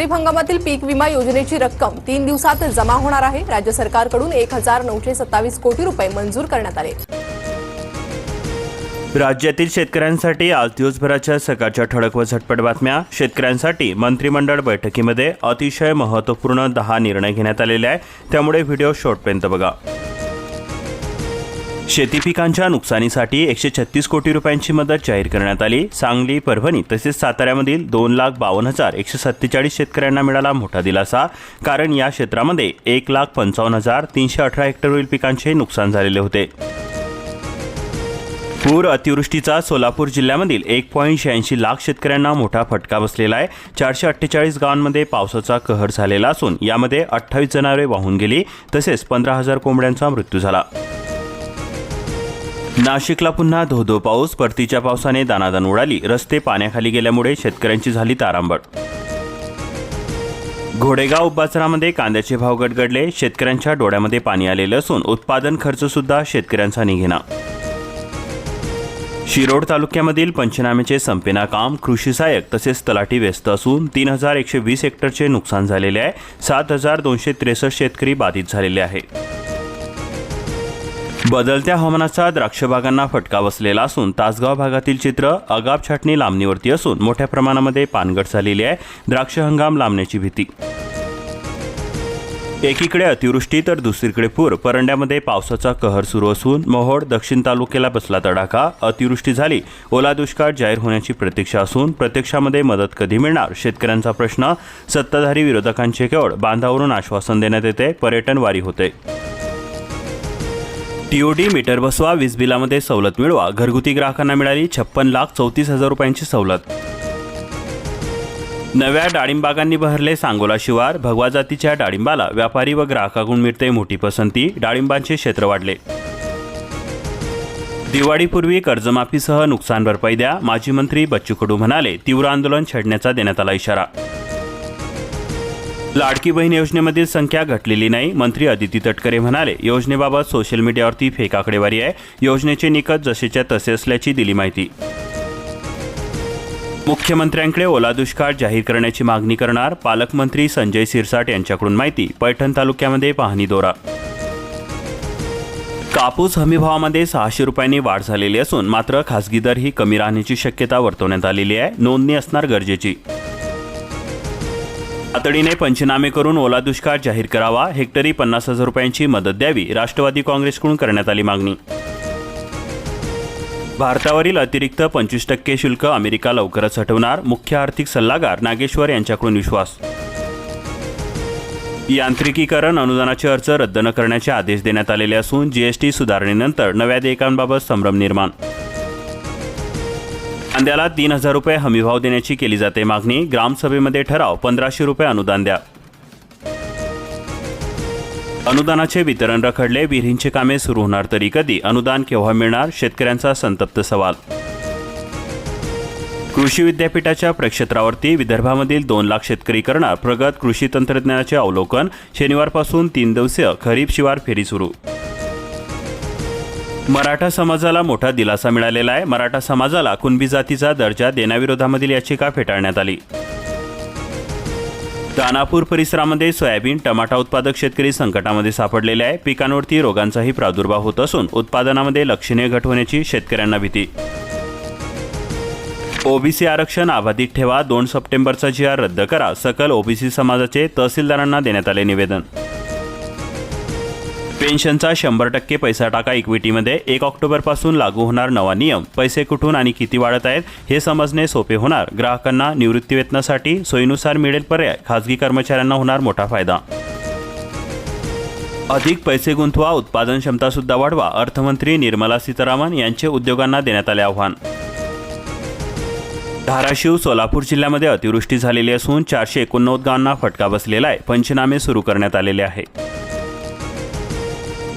खरीप हंगामातील पीक विमा योजनेची रक्कम तीन दिवसात जमा होणार आहे. राज्य सरकारकडून एक हजार नऊशे सत्तावीस कोटी रुपये मंजूर करण्यात आले. राज्यातील शेतकऱ्यांसाठी आज दिवसभराच्या सकाळच्या ठळक व झटपट बातम्या. शेतकऱ्यांसाठी मंत्रिमंडळ बैठकीमध्ये अतिशय महत्त्वपूर्ण दहा निर्णय घेण्यात आलेले आहे त्यामुळे व्हिडिओ शॉर्टपर्यंत बघा. शेती पिकांच्या नुकसानीसाठी एकशे छत्तीस कोटी रुपयांची मदत जाहीर करण्यात आली. सांगली परभणी तसेच साताऱ्यामधील दोन लाख बावन्न हजार एकशे सत्तेचाळीस शेतकऱ्यांना मिळाला मोठा दिलासा. कारण या क्षेत्रामध्ये एक लाख पंचावन्न हजार तीनशे अठरा हेक्टरवरील पिकांचे नुकसान झालेले होते. पूर अतिवृष्टीचा सोलापूर जिल्ह्यामधील एक पॉईंट शहाऐंशी लाख शेतकऱ्यांना मोठा फटका बसलेला आहे. चारशे अठ्ठेचाळीस गावांमध्ये पावसाचा कहर झालेला असून यामध्ये अठ्ठावीस जनावरे वाहून गेली. तसेच पंधरा हजार कोंबड्यांचा मृत्यू झाला. नाशिकला पुन्हा धोधो पाऊस परतीच्या पावसाने दानादान उडाली रस्ते पाण्याखाली गेल्यामुळे शेतकऱ्यांची झाली तारांबळ. घोडेगाव बाजारामध्ये कांद्याचे भाव गडगडले शेतकऱ्यांच्या डोळ्यामध्ये पाणी आलेलं असून उत्पादन खर्च सुद्धा शेतकऱ्यांचा निघेना. शिरोड तालुक्यामधील पंचनाम्याचे संपेना काम कृषी सहाय्यक तसेच तलाठी व्यस्त असून तीन हजार एकशे वीस हेक्टरचे नुकसान झालेले आहे सात हजार दोनशे त्रेसष्ट शेतकरी बाधित झालेले आहे. बदलत्या हवामानाचा द्राक्षबागांना फटका बसलेला असून तासगाव भागातील चित्र अगाप छाटणी लांबणीवरती असून मोठ्या प्रमाणामध्ये पानगट झालेली आहे. द्राक्ष हंगाम लांबण्याची भीती. एकीकडे अतिवृष्टी तर दुसरीकडे पूर. परंड्यामध्ये पावसाचा कहर सुरू असून मोहोड दक्षिण तालुक्याला बसला तडाखा. अतिवृष्टी झाली. ओला दुष्काळ जाहीर होण्याची प्रतीक्षा असून प्रत्यक्षामध्ये मदत कधी मिळणार? शेतकऱ्यांचा प्रश्न. सत्ताधारी विरोधकांचे केवळ बांधावरून आश्वासन देण्यात येते. पर्यटन वारी होते. टीओडी मीटर बसवा वीज बिलामध्ये सवलत मिळवा. घरगुती ग्राहकांना मिळाली छप्पन लाख चौतीस हजार रुपयांची सवलत. नव्या डाळिंबागांनी बहरले सांगोला शिवार. भगवा जातीच्या डाळिंबाला व्यापारी व ग्राहकाकडून मिळते मोठी पसंती. डाळिंबांचे क्षेत्र वाढले. दिवाळीपूर्वी कर्जमाफीसह नुकसान भरपाई द्या. माजी मंत्री बच्चू कडू म्हणाले तीव्र आंदोलन छेडण्याचा देण्यात आला इशारा. लाडकी बहीण योजनेमधील संख्या घटलेली नाही मंत्री अदिती तटकरे म्हणाले योजनेबाबत सोशल मीडियावरती फेक आकडेवारी आहे योजनेचे निकष जसेच्या तसे असल्याची दिली माहिती. मुख्यमंत्र्यांकडे ओला दुष्काळ जाहीर करण्याची मागणी करणार पालकमंत्री संजय सिरसाट यांच्याकडून माहिती पैठण तालुक्यामध्ये पाहणी दौरा. कापूस हमीभावामध्ये सहाशे रुपयांनी वाढ झालेली असून मात्र खासगी दर ही कमी राहण्याची शक्यता वर्तवण्यात आलेली आहे नोंदणी असणार गरजेची. तातडीने पंचनामे करून ओला दुष्काळ जाहीर करावा हेक्टरी पन्नास हजार रुपयांची मदत द्यावी राष्ट्रवादी काँग्रेसकडून करण्यात आली मागणी. भारतावरील अतिरिक्त पंचवीस टक्के शुल्क अमेरिका लवकरच हटवणार मुख्य आर्थिक सल्लागार नागेश्वर यांच्याकडून विश्वास. यांत्रिकीकरण अनुदानाचे अर्ज रद्द न करण्याचे आदेश देण्यात आलेले असून जीएसटी सुधारणेनंतर नव्या देयकांबाबत संभ्रम निर्माण. कांद्याला तीन हजार रुपये हमीभाव देण्याची केली जाते मागणी. ग्रामसभेमध्ये ठराव पंधराशे रुपये अनुदान द्या. अनुदानाचे वितरण रखडले विहिरींची कामे सुरू होणार तरी कधी? अनुदान केव्हा मिळणार? शेतकऱ्यांचा संतप्त सवाल. कृषी विद्यापीठाच्या प्रक्षेत्रावरती विदर्भामधील दोन लाख शेतकरी करणार. प्रगत कृषी तंत्रज्ञानाचे अवलोकन शनिवारपासून तीन दिवसीय खरीप शिवार फेरी सुरू. मराठा समाजाला मोठा दिलासा मिळालेला आहे. मराठा समाजाला कुणबी जातीचा दर्जा देण्याविरोधामधील याचिका फेटाळण्यात आली. दानापूर परिसरामध्ये सोयाबीन टमाटा उत्पादक शेतकरी संकटामध्ये सापडलेले आहे. पिकांवरती रोगांचाही प्रादुर्भाव होत असून उत्पादनामध्ये लक्षणीय घट होण्याची शेतकऱ्यांना भीती. ओबीसी आरक्षण अबाधित ठेवा. दोन सप्टेंबरचा जी आर रद्द करा. सकल ओबीसी समाजाचे तहसीलदारांना देण्यात आले निवेदन. पेन्शनचा शंभर टक्के पैसा टाका इक्विटीमध्ये एक ऑक्टोबरपासून लागू होणार नवा नियम. पैसे कुठून आणि किती वाढत आहेत हे समजणे सोपे होणार. ग्राहकांना निवृत्तीवेतनासाठी सोयीनुसार मिळेल पर्याय. खाजगी कर्मचाऱ्यांना होणार मोठा फायदा. अधिक पैसे गुंतवा उत्पादन क्षमतासुद्धा वाढवा अर्थमंत्री निर्मला सीतारामन यांचे उद्योगांना देण्यात आले आव्हान. धाराशिव सोलापूर जिल्ह्यामध्ये अतिवृष्टी झालेली असून चारशे एकोणनव्वद गावांना फटका बसलेला आहे. पंचनामे सुरू करण्यात आलेले आहे.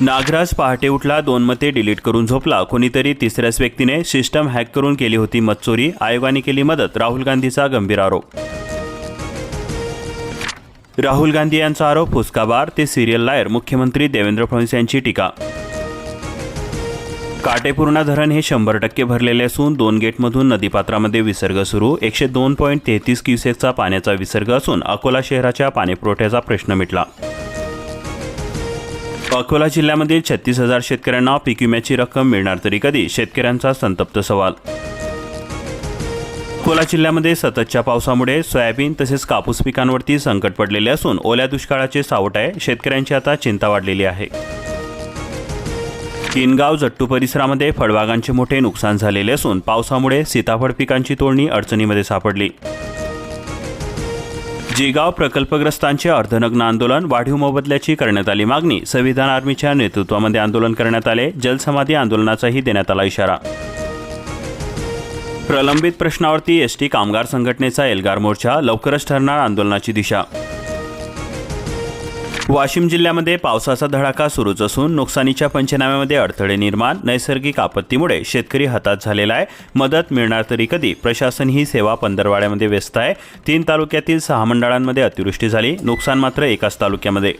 नागराज पहाटे उठला दोन मते डिलीट करून झोपला. कोणीतरी तिसऱ्याच व्यक्तीने सिस्टम हॅक करून केली होती मतचोरी आयोगाने केली मदत. राहुल गांधीचा गंभीर आरोप. राहुल गांधी यांचा आरोप फुसकाबार. ते सिरियल लायर मुख्यमंत्री देवेंद्र फडणवीस यांची टीका. काटेपूर्णा धरण हे शंभर टक्के भरलेले असून दोन गेटमधून नदीपात्रामध्ये विसर्ग सुरू. एकशे दोन पॉईंट तेहतीस क्युसेकचा पाण्याचा विसर्ग असून अकोला शहराच्या पाणीपुरवठ्याचा प्रश्न मिटला. अकोला जिल्ह्यामधील छत्तीस हजार शेतकऱ्यांना पीक विम्याची रक्कम मिळणार तरी कधी? शेतकऱ्यांचा संतप्त सवाल. अकोला जिल्ह्यामध्ये सततच्या पावसामुळे सोयाबीन तसेच कापूस पिकांवरती संकट पडलेले असून ओल्या दुष्काळाचे सावट आहे. शेतकऱ्यांची आता चिंता वाढलेली आहे. किनगाव जट्टू परिसरामध्ये फळबागांचे मोठे नुकसान झालेले असून पावसामुळे सीताफळ पिकांची तोडणी अडचणीमध्ये सापडली. जिगाव प्रकल्पग्रस्तांचे अर्धनग्न आंदोलन वाढीव मोबदल्याची करण्यात आली मागणी. संविधान आर्मीच्या नेतृत्वामध्ये आंदोलन करण्यात आले. जलसमाधी आंदोलनाचाही देण्यात आला इशारा. प्रलंबित प्रश्नावरती एस टी कामगार संघटनेचा एल्गार मोर्चा लवकरच ठरणार आंदोलनाची दिशा. वाशिम जिल्ह्यामध्ये पावसाचा धडाका सुरूच असून नुकसानीच्या पंचनाम्यामध्ये अडथळे निर्माण नैसर्गिक आपत्तीमुळे शेतकरी हातात झालेला आहे. मदत मिळणार तरी कधी? प्रशासन ही सेवा पंधरवाड्यामध्ये व्यस्त आहे. तीन तालुक्यातील सहा मंडळांमध्ये अतिवृष्टी झाली. नुकसान मात्र एकाच तालुक्यामध्ये.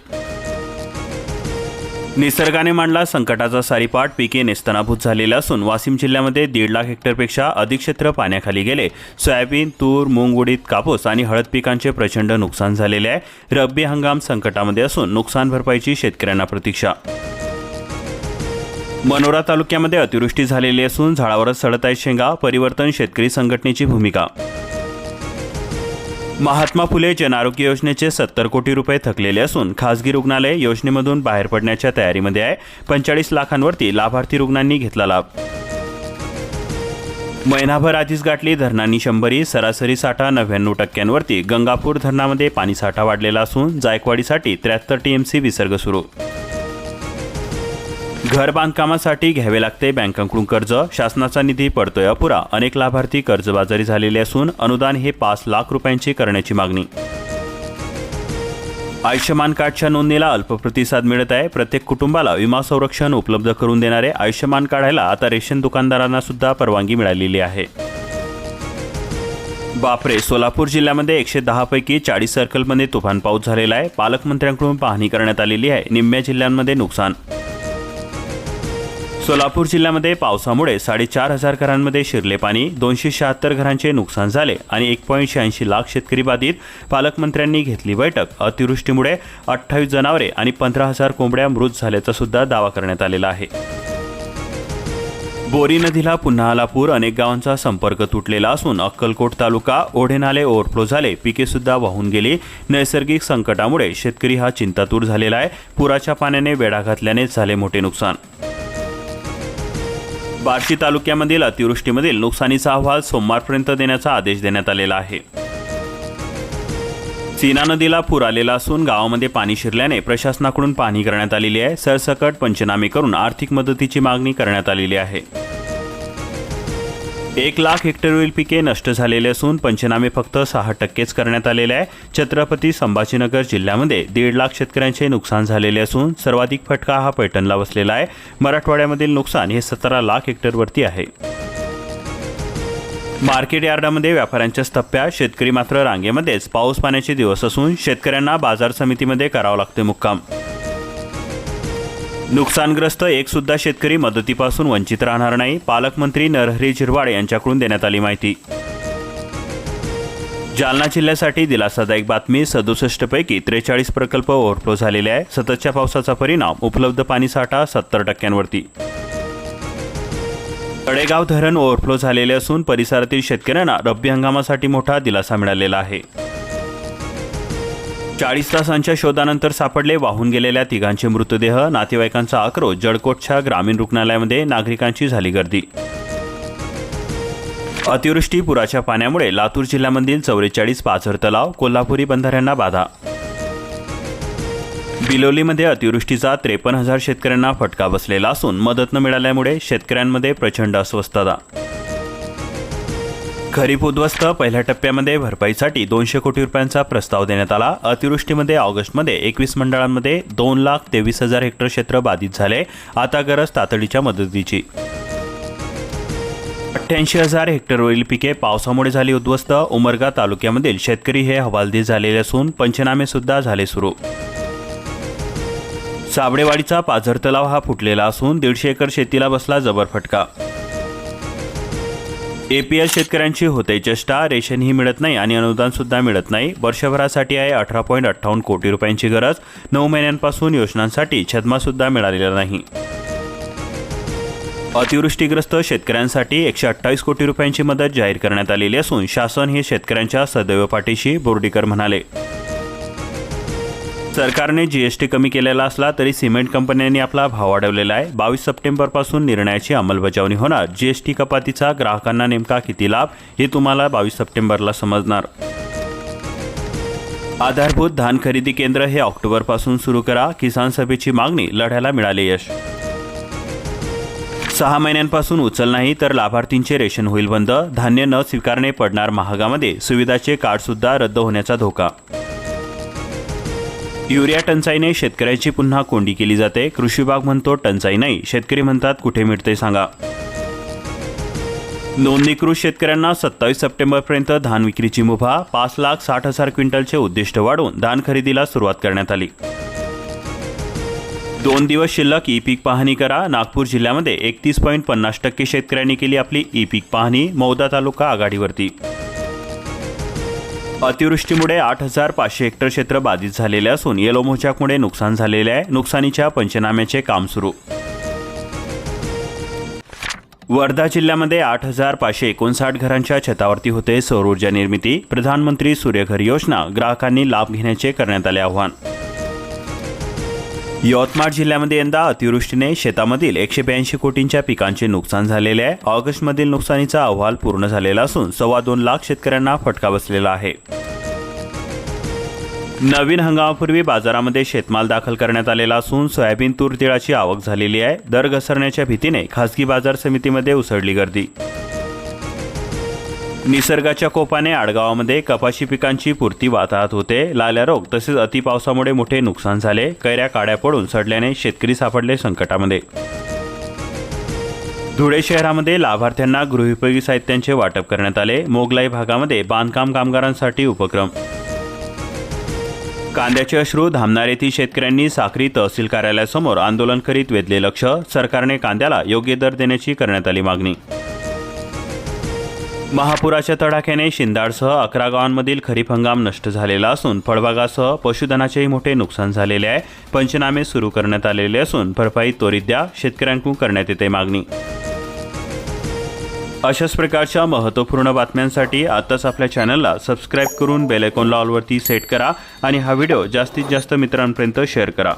निसर्गाने मांडला संकटाचा सारीपाठ. पिके नेस्तनाभूत झालेला असून वाशिम जिल्ह्यामध्ये दीड लाख हेक्टरपेक्षा अधिक क्षेत्र पाण्याखाली गेले. सोयाबीन तूर मूग उडीद कापूस आणि हळद पिकांचे प्रचंड नुकसान झालेले आहे. रब्बी हंगाम संकटामध्ये असून नुकसान भरपाईची शेतकऱ्यांना प्रतीक्षा. मनोरा तालुक्यामध्ये अतिवृष्टी झालेली असून झाडावरच सडत आहेत शेंगा. परिवर्तन शेतकरी संघटनेची भूमिका. महात्मा फुले जनआरोग्य योजनेचे सत्तर कोटी रुपये थकलेले असून खासगी रुग्णालय योजनेमधून बाहेर पडण्याच्या तयारीमध्ये आहे. पंचेचाळीस लाखांवरती लाभार्थी रुग्णांनी घेतला लाभ. महिनाभर आधीच गाठली धरणांनी शंभरी सरासरी साठा नव्याण्णव टक्क्यांवरती गंगापूर धरणामध्ये पाणीसाठा वाढलेला असून जायकवाडीसाठी त्र्याहत्तर टीएमसी विसर्ग सुरू. घर बांधकामासाठी घ्यावे लागते बँकांकडून कर्ज. शासनाचा निधी पडतोय अपुरा. अनेक लाभार्थी कर्जबाजारी झालेले असून अनुदान हे पाच लाख रुपयांची करण्याची मागणी. आयुष्यमान कार्डच्या नोंदणीला अल्प प्रतिसाद मिळत आहे. प्रत्येक कुटुंबाला विमा संरक्षण उपलब्ध करून देणारे आयुष्यमान काढायला आता रेशन दुकानदारांना सुद्धा परवानगी मिळालेली आहे. बापरे! सोलापूर जिल्ह्यामध्ये एकशे दहापैकी चाळीस सर्कलमध्ये तुफान पाऊस झालेला आहे. पालकमंत्र्यांकडून पाहणी करण्यात आलेली आहे. निम्म्या जिल्ह्यांमध्ये नुकसान सोलापूर जिल्ह्यामध्ये पावसामुळे साडेचार हजार घरांमध्ये शिरले पाणी दोनशे शहात्तर घरांचे नुकसान झाले आणि एक पॉईंट शहाऐंशी लाख शेतकरी बाधित. पालकमंत्र्यांनी घेतली बैठक. अतिवृष्टीमुळे अठ्ठावीस जनावरे आणि पंधरा हजार कोंबड्या मृत झाल्याचा सुद्धा दावा करण्यात आलेला आहे. बोरी नदीला पुन्हा आला पूर अनेक गावांचा संपर्क तुटलेला असून अक्कलकोट तालुका ओढेनाले ओव्हरफ्लो झाले. पिके सुद्धा वाहून गेली. नैसर्गिक संकटामुळे शेतकरी हा चिंतातूर झालेला आहे. पुराच्या पाण्याने वेढा घातल्याने झाले मोठे नुकसान. बार्शी तालुक्यामधील अतिवृष्टीमधील नुकसानीचा अहवाल सोमवारपर्यंत देण्याचा आदेश देण्यात आलेला आहे. सीना नदीला पूर आलेला असून गावामध्ये पाणी शिरल्याने प्रशासनाकडून पाहणी करण्यात आलेली आहे. सरसकट पंचनामे करून आर्थिक मदतीची मागणी करण्यात आलेली आहे. एक लाख हेक्टरवरील पिके नष्ट झालेले असून पंचनामे फक्त सहा टक्केच करण्यात आलेले आहे. छत्रपती संभाजीनगर जिल्ह्यामध्ये दीड लाख शेतकऱ्यांचे नुकसान झालेले असून सर्वाधिक फटका हा पैठणला बसलेला आहे. मराठवाड्यामधील नुकसान हे सतरा लाख हेक्टरवरती आहे. मार्केट यार्डामध्ये व्यापाऱ्यांच्या स्तप्प्या शेतकरी मात्र रांगेमध्येच पाऊस पाण्याचे दिवस असून शेतकऱ्यांना बाजार समितीमध्ये करावं लागते मुक्काम. नुकसानग्रस्त एक सुद्धा शेतकरी मदतीपासून वंचित राहणार नाही पालकमंत्री नरहरी झिरवाड यांच्याकडून देण्यात आली माहिती. जालना जिल्ह्यासाठी दिलासादायक बातमी सदुसष्ट पैकी त्रेचाळीस प्रकल्प ओव्हरफ्लो झालेले आहे. सततच्या पावसाचा परिणाम उपलब्ध पाणीसाठा सत्तर टक्क्यांवरती. तळेगाव धरण ओव्हरफ्लो झालेले असून परिसरातील शेतकऱ्यांना रब्बी हंगामासाठी मोठा दिलासा मिळालेला आहे. चाळीस तासांच्या शोधानंतर सापडले वाहून गेलेल्या तिघांचे मृतदेह. नातेवाईकांचा आक्रोश जळकोटच्या ग्रामीण रुग्णालयामध्ये नागरिकांची झाली गर्दी. अतिवृष्टी पुराच्या पाण्यामुळे लातूर जिल्ह्यामधील चौवेचाळीस पाझर तलाव कोल्हापुरी बंधाऱ्यांना बाधा. बिलोलीमध्ये अतिवृष्टीचा त्रेपन्न हजार शेतकऱ्यांना फटका बसलेला असून मदत न मिळाल्यामुळे शेतकऱ्यांमध्ये प्रचंड अस्वस्थता. खरीप उद्ध्वस्त पहिल्या टप्प्यामध्ये भरपाईसाठी दोनशे कोटी रुपयांचा प्रस्ताव देण्यात आला. अतिवृष्टीमध्ये ऑगस्टमध्ये एकवीस मंडळांमध्ये दोन लाख तेवीस हजार हेक्टर क्षेत्र बाधित झाले. आता गरज तातडीच्या मदतीची. अठ्ठ्याऐंशी हजार हेक्टरवरील पिके पावसामुळे झाली उद्ध्वस्त. उमरगा तालुक्यामधील शेतकरी हे हवालदिल झालेले असून पंचनामे सुद्धा झाले सुरू. साबडेवाडीचा पाझर तलाव हा फुटलेला असून दीडशे एकर शेतीला बसला जबर फटका. एपीएल शेतकऱ्यांची होते चेष्टा रेशनही मिळत नाही आणि अनुदान सुद्धा मिळत नाही. वर्षभरासाठी आहे अठरा पॉईंट अठ्ठावन्न कोटी रुपयांची गरज. नऊ महिन्यांपासून योजनांसाठी छदमा सुद्धा मिळालेला नाही. अतिवृष्टीग्रस्त शेतकऱ्यांसाठी एकशे अठ्ठावीस कोटी रुपयांची मदत जाहीर करण्यात आलेली असून शासन हे शेतकऱ्यांच्या सदैव पाठीशी बोर्डीकर म्हणाले. सरकारने जीएसटी कमी केलेला असला तरी सिमेंट कंपन्यांनी आपला भाव वाढवलेला आहे. बावीस सप्टेंबरपासून निर्णयाची अंमलबजावणी होणार. जीएसटी कपातीचा ग्राहकांना नेमका किती लाभ हे तुम्हाला बावीस सप्टेंबरला समजणार. आधारभूत धान खरेदी केंद्र हे ऑक्टोबरपासून सुरू करा. किसान सभेची मागणी लढ्याला मिळाले यश. सहा महिन्यांपासून उचल नाही तर लाभार्थींचे रेशन होईल बंद. धान्य न स्वीकारणे पडणार महागामध्ये. सुविधाचे कार्डसुद्धा रद्द होण्याचा धोका. युरिया टंचाईने शेतकऱ्याची पुन्हा कोंडी केली जाते. कृषी विभाग म्हणतो टंचाई नाही. शेतकरी म्हणतात कुठे मिळते सांगा. नोंदणीकृत शेतकऱ्यांना सत्तावीस सप्टेंबरपर्यंत धान विक्रीची मुभा पाच लाख साठ हजार क्विंटलचे उद्दिष्ट वाढवून धान खरेदीला सुरुवात करण्यात आली. दोन दिवस शिल्लक ई पीक पाहणी करा. नागपूर जिल्ह्यामध्ये एकतीस पॉईंट पन्नास टक्के शेतकऱ्यांनी केली आपली ई पीक पाहणी. मौदा तालुका आघाडीवरती. अतिवृष्टीमुळे आठ हजार पाचशे हेक्टर क्षेत्र बाधित झालेले असून येलो मोचाकमुळे नुकसान झालेले आहे. नुकसानीच्या पंचनाम्याचे काम सुरू. वर्धा जिल्ह्यामध्ये आठ हजार पाचशे एकोणसाठ घरांच्या छतावरती होते सौर ऊर्जा निर्मिती. प्रधानमंत्री सूर्यघर योजना ग्राहकांनी लाभ घेण्याचे करण्यात आले आव्हान. यवतमाळ जिल्ह्यामध्ये यंदा अतिवृष्टीने शेतामधील एकशे ब्याऐंशी कोटींच्या पिकांचे नुकसान झालेले आहे. ऑगस्टमधील नुकसानीचा अहवाल पूर्ण झालेला असून सव्वा दोन लाख शेतकऱ्यांना फटका बसलेला आहे. नवीन हंगामापूर्वी बाजारामध्ये शेतमाल दाखल करण्यात आलेला असून सोयाबीन तूर तिळाची आवक झालेली आहे. दर घसरण्याच्या भीतीने खासगी बाजार समितीमध्ये उसळली गर्दी. निसर्गाच्या कोपाने आडगावामध्ये कपाशी पिकांची पुरती वाताहत होते. लाल्या रोग तसेच अतिपावसामुळे मोठे नुकसान झाले. कैऱ्या काड्या पडून सडल्याने शेतकरी सापडले संकटामध्ये. धुळे शहरामध्ये लाभार्थ्यांना गृहोपयोगी साहित्यांचे वाटप करण्यात आले. मोगलाई भागामध्ये बांधकाम कामगारांसाठी उपक्रम. कांद्याचे अश्रू धामणार येथील शेतकऱ्यांनी साखरी तहसील कार्यालयासमोर आंदोलन करीत वेधले लक्ष. सरकारने कांद्याला योग्य दर देण्याची करण्यात आली मागणी. महापुराच्या तडाख्याने शिंदाडसह अकरा गावांमधील खरीप हंगाम नष्ट झालेला असून फळबागासह पशुधनाचेही मोठे नुकसान झालेले आहे. पंचनामे सुरू करण्यात आलेले असून भरपाई त्वरित द्या. शेतकऱ्यांकडून करण्यात येते मागणी. अशाच प्रकारच्या महत्त्वपूर्ण बातम्यांसाठी आत्ताच आपल्या चॅनलला सबस्क्राईब करून बेल लॉलवरती ऑलवरती सेट करा आणि हा व्हिडिओ जास्तीत जास्त मित्रांपर्यंत शेअर करा.